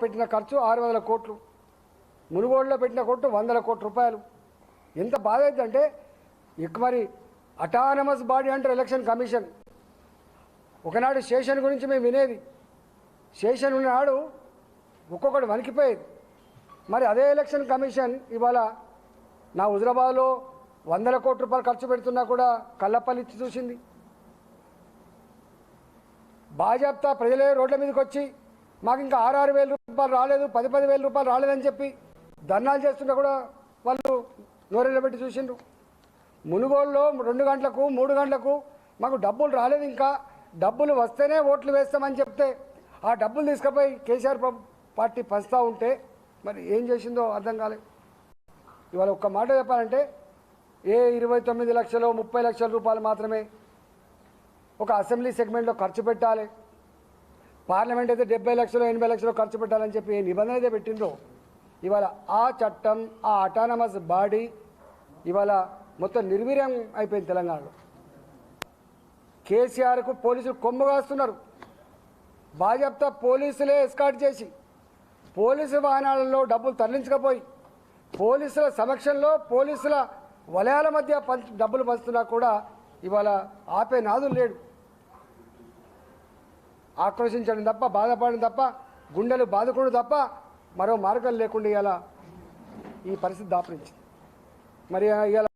పెట్టిన ఖర్చు ఆరు వందల కోట్లు. మునుగోడులో పెట్టిన కొట్టు వందల కోట్ల రూపాయలు. ఎంత బాధ అవుతుందంటే ఇక మరి అటానమస్ బాడీ అంటారు ఎలక్షన్ కమిషన్ ఒకనాడు శేషన్ గురించి మేము వినేది. శేషన్ ఉన్నాడు ఒక్కొక్కడు వణికిపోయేది. మరి అదే ఎలక్షన్ కమిషన్ ఇవాళ నా హుజరాబాద్లో వందల కోట్ల రూపాయలు ఖర్చు పెడుతున్నా కూడా కళ్ళప్పలు చూసింది. బాజాప్తా ప్రజలే రోడ్ల మీదకి వచ్చి మాకు ఇంకా ఆరు ఆరు వేల రూపాయలు రాలేదు పది పది వేల రూపాయలు రాలేదని చెప్పి ధర్నాలు చేస్తుంటే కూడా వాళ్ళు నోరెళ్ళబెట్టి చూసిండ్రు. మునుగోడులో రెండు గంటలకు మూడు గంటలకు మాకు డబ్బులు రాలేదు ఇంకా. డబ్బులు వస్తేనే ఓట్లు వేస్తామని చెప్తే ఆ డబ్బులు తీసుకుపోయి కేసీఆర్ పార్టీ పంచుతూ ఉంటే మరి ఏం చేసిందో అర్థం కాలేదు ఇవాళ ఒక్క మాట చెప్పాలంటే ఏ ఇరవై తొమ్మిది లక్షలు ముప్పై లక్షల రూపాయలు మాత్రమే ఒక అసెంబ్లీ సెగ్మెంట్లో ఖర్చు పెట్టాలి. పార్లమెంట్ అయితే డెబ్బై లక్షలు ఎనభై లక్షలు ఖర్చు పెట్టాలని చెప్పి నిబంధన అయితే పెట్టిండ్రో. ఇవాళ ఆ చట్టం ఆ అటానమస్ బాడీ ఇవాళ మొత్తం నిర్వీర్యం అయిపోయింది తెలంగాణలో. కేసీఆర్కు పోలీసులు కొమ్ము కాస్తున్నారు. బాజప్తా పోలీసులే ఎస్కాట్ చేసి పోలీసు వాహనాలలో డబ్బులు తరలించకపోయి పోలీసుల సమక్షంలో పోలీసుల వలయాల మధ్య డబ్బులు పంచుతున్నా కూడా ఇవాళ ఆపే నాదులు లేడు. ఆక్రోశించడం తప్ప బాధపడడం తప్ప గుండెలు బాధకుడు తప్ప మరో మార్గం లేకుండా ఇలా ఈ పరిస్థితి దాపరించింది. మరి ఇలా